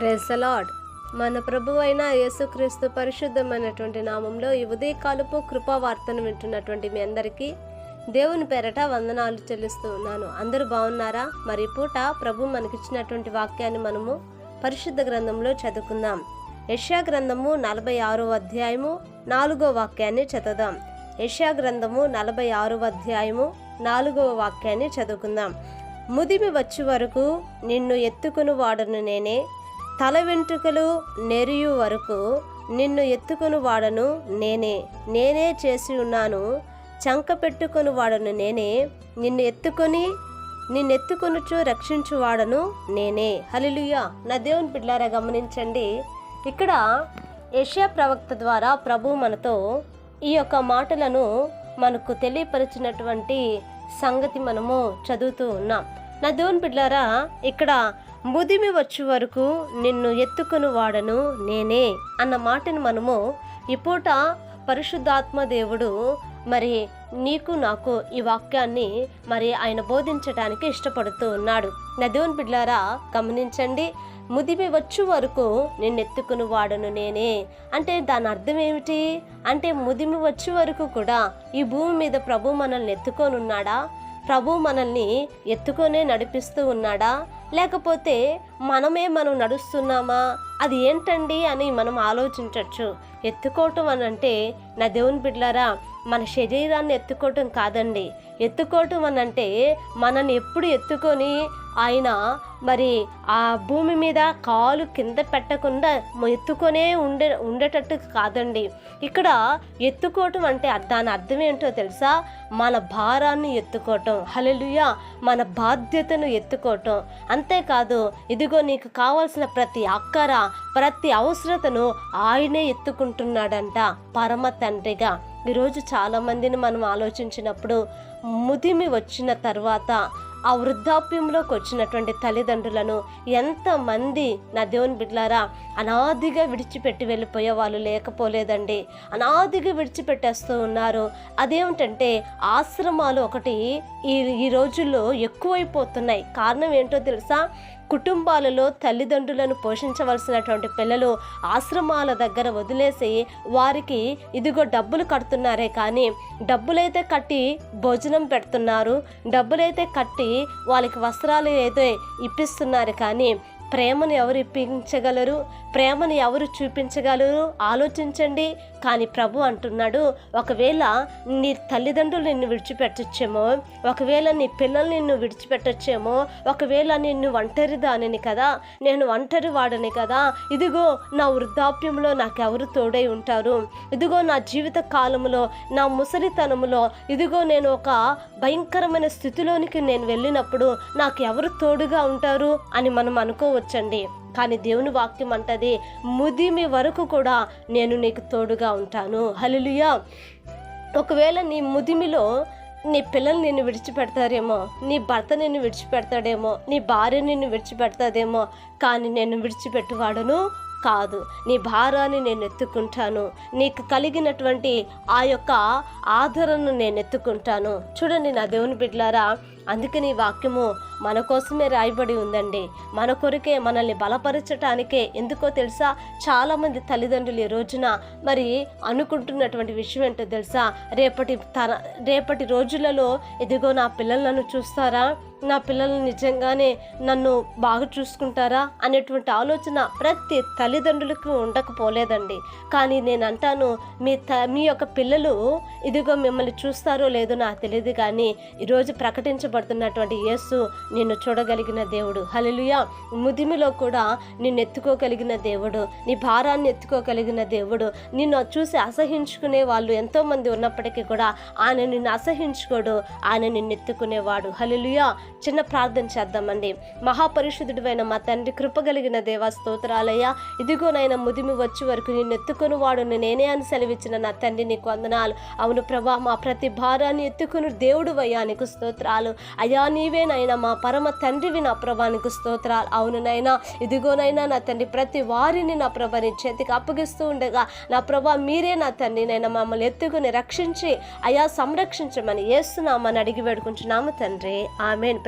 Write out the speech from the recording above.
The మన ప్రభు అయిన యేసుక్రీస్తు పరిశుద్ధమైనటువంటి నామంలో ఈ ఉదయకాలపు కృపావార్తను వింటున్నటువంటి మీ అందరికీ దేవుని పేరట వందనాలు చెల్లిస్తూ ఉన్నాను. అందరూ బాగున్నారా? మరి పూట ప్రభు మనకిచ్చినటువంటి వాక్యాన్ని మనము పరిశుద్ధ గ్రంథంలో చదువుకుందాం. యష్యా గ్రంథము నలభై ఆరో అధ్యాయము నాలుగో వాక్యాన్ని చదువుదాం. యష్యా గ్రంథము నలభై ఆరో అధ్యాయము నాలుగవ వాక్యాన్ని చదువుకుందాం. ముదిమి వచ్చి వరకు నిన్ను ఎత్తుకుని వాడను నేనే. తల వెంట్రుకలు నెరియు వరకు నిన్ను ఎత్తుకొని వాడను నేనే నేనే చేసి ఉన్నాను. చంక పెట్టుకొని వాడను నేనే నిన్ను ఎత్తుకొని నిన్నెత్తుకొనుచు రక్షించువాడను నేనే. హలిలుయా నా దేవుని బిడ్లారా గమనించండి. ఇక్కడ యషియా ప్రవక్త ద్వారా ప్రభు మనతో ఈ యొక్క మాటలను మనకు తెలియపరిచినటువంటి సంగతి మనము చదువుతూ ఉన్నాం. నా దేవుని బిడ్లారా ఇక్కడ ముదిమి వచ్చే వరకు నిన్ను ఎత్తుకుని వాడను నేనే అన్న మాటను మనము ఈ పూట పరిశుద్ధాత్మ దేవుడు మరి నీకు నాకు ఈ వాక్యాన్ని మరి ఆయన బోధించడానికి ఇష్టపడుతూ ఉన్నాడు నా దేవుని బిడ్లారా గమనించండి ముదిమి వచ్చు వరకు నిన్నెత్తుకుని వాడను నేనే. అంటే దాని అర్థం ఏమిటి? అంటే ముదిమి వచ్చే వరకు కూడా ఈ భూమి మీద ప్రభు మనల్ని ఎత్తుకొని ఉన్నాడా? ప్రభు మనల్ని ఎత్తుకొనే నడిపిస్తూ ఉన్నాడా? లేకపోతే మనమే మనం నడుస్తున్నామా? అది ఏంటండి అని మనం ఆలోచించవచ్చు ఎత్తుకోవటం అని అంటే నా దేవుని బిడ్డలారా మన శరీరాన్ని ఎత్తుకోవటం కాదండి. ఎత్తుకోవటం అని అంటే మనల్ని ఎప్పుడు ఎత్తుకొని ఆయన మరి ఆ భూమి మీద కాలు కింద పెట్టకుండా ఎత్తుకొనే ఉండే ఉండేటట్టు కాదండి. ఇక్కడ ఎత్తుకోవటం అంటే దాని అర్థం ఏంటో తెలుసా? మన భారాన్ని ఎత్తుకోవటం. హలలుయా మన బాధ్యతను ఎత్తుకోవటం. అంతేకాదు ఇదిగో నీకు కావాల్సిన ప్రతి అక్కర ప్రతి అవసరతను ఆయనే ఎత్తుకుంటున్నాడంట. పరమ తండ్రిగా. ఈరోజు చాలామందిని మనం ఆలోచించినప్పుడు ముదిమి వచ్చిన తర్వాత ఆ వృద్ధాప్యంలోకి వచ్చినటువంటి తల్లిదండ్రులను ఎంతమంది నా దేవుని బిడ్లారా అనాదిగా విడిచిపెట్టి వెళ్ళిపోయే వాళ్ళు లేకపోలేదండి. అనాదిగా విడిచిపెట్టేస్తూ ఉన్నారు. అదేమిటంటే ఆశ్రమాలు ఒకటి ఈ ఈ రోజుల్లో ఎక్కువైపోతున్నాయి. కారణం ఏంటో తెలుసా? కుటుంబాలలో తల్లిదండ్రులను పోషించవలసినటువంటి పిల్లలు ఆశ్రమాల దగ్గర వదిలేసి వారికి ఇదిగో డబ్బులు కడుతున్నారే కానీ డబ్బులైతే కట్టి భోజనం పెడుతున్నారు డబ్బులైతే కట్టి వాళ్ళకి వస్త్రాలు అయితే ఇప్పిస్తున్నారు కానీ ప్రేమను ఎవరు ఇప్పించగలరు? ప్రేమను ఎవరు చూపించగలరు? ఆలోచించండి. కానీ ప్రభు అంటున్నాడు ఒకవేళ నీ తల్లిదండ్రులు నిన్ను విడిచిపెట్టచ్చేమో ఒకవేళ నీ పిల్లలు నిన్ను విడిచిపెట్టచ్చేమో ఒకవేళ నిన్ను ఒంటరి దానిని కదా నేను ఒంటరి వాడని కదా ఇదిగో నా వృద్ధాప్యంలో నాకెవరు తోడై ఉంటారు? ఇదిగో నా జీవిత కాలంలో నా ముసలితనంలో ఇదిగో నేను ఒక భయంకరమైన స్థితిలోనికి నేను వెళ్ళినప్పుడు నాకు ఎవరు తోడుగా ఉంటారు? అని మనం అనుకో వచ్చండి కానీ దేవుని వాక్యం అంటది ముదిమి వరకు కూడా నేను నీకు తోడుగా ఉంటాను. హలులుయా ఒకవేళ నీ ముదిమిలో నీ పిల్లలు నిన్ను విడిచిపెడతారేమో నీ భర్త నిన్ను విడిచిపెడతాడేమో నీ భార్య నిన్ను విడిచిపెడతాదేమో కానీ నేను విడిచిపెట్టువాడును కాదు. నీ భారాన్ని నేను ఎత్తుకుంటాను. నీకు కలిగినటువంటి ఆ యొక్క ఆదరణను నేను ఎత్తుకుంటాను. చూడండి నా దేవుని బిడ్లారా అందుకని వాక్యము మన కోసమే రాయబడి ఉందండి. మన కొరికే మనల్ని బలపరచటానికే ఎందుకో తెలుసా? చాలామంది తల్లిదండ్రులు ఈ రోజున మరి అనుకుంటున్నటువంటి విషయం ఏంటో తెలుసా? రేపటి తన రేపటి రోజులలో ఇదిగో నా పిల్లలను చూస్తారా? నా పిల్లలు నిజంగానే నన్ను బాగా చూసుకుంటారా అనేటువంటి ఆలోచన ప్రతి తల్లిదండ్రులకు ఉండకపోలేదండి. కానీ నేను అంటాను మీ త మీ యొక్క పిల్లలు ఇదిగో మిమ్మల్ని చూస్తారో లేదో నాకు తెలియదు కానీ ఈరోజు ప్రకటించబడుతున్నటువంటి యేసు నిన్ను చూడగలిగిన దేవుడు. హలలుయా ముదిమిలో కూడా నిన్ను ఎత్తుకోగలిగిన దేవుడు నీ భారాన్ని ఎత్తుకోగలిగిన దేవుడు నిన్ను చూసి అసహించుకునే వాళ్ళు ఎంతోమంది ఉన్నప్పటికీ కూడా ఆయన నిన్ను అసహించుకోడు ఆయన నిన్ను ఎత్తుకునేవాడు. హలలుయా చిన్న ప్రార్థన చేద్దామండి. మహాపరిశుద్ధుడైన మా తండ్రి కృపగలిగిన దేవా స్తోత్రాలయ్యా. ఇదిగోనైనా ముదిమి వచ్చే వరకు నిన్ను ఎత్తుకుని వాడు నేనే అని సెలవిచ్చిన నా తండ్రి నీకు వందనాలు. అవును ప్రభా మా ప్రతి భారాన్ని ఎత్తుకుని దేవుడు అయ్యా నీకు స్తోత్రాలు. అయ్యా నీవేనైనా మా పరమ తండ్రివి నా ప్రభా నీకు స్తోత్రాలు. అవునునైనా ఇదిగోనైనా నా తండ్రి ప్రతి వారిని నా ప్రభా నీ చేతికి అప్పగిస్తూ ఉండగా నా ప్రభా మీరే నా తండ్రి నైనా మమ్మల్ని ఎత్తుకుని రక్షించి అయా సంరక్షించమని వేస్తున్నామని అడిగి వేడుకుంటున్నాము తండ్రి. ఆమెన్.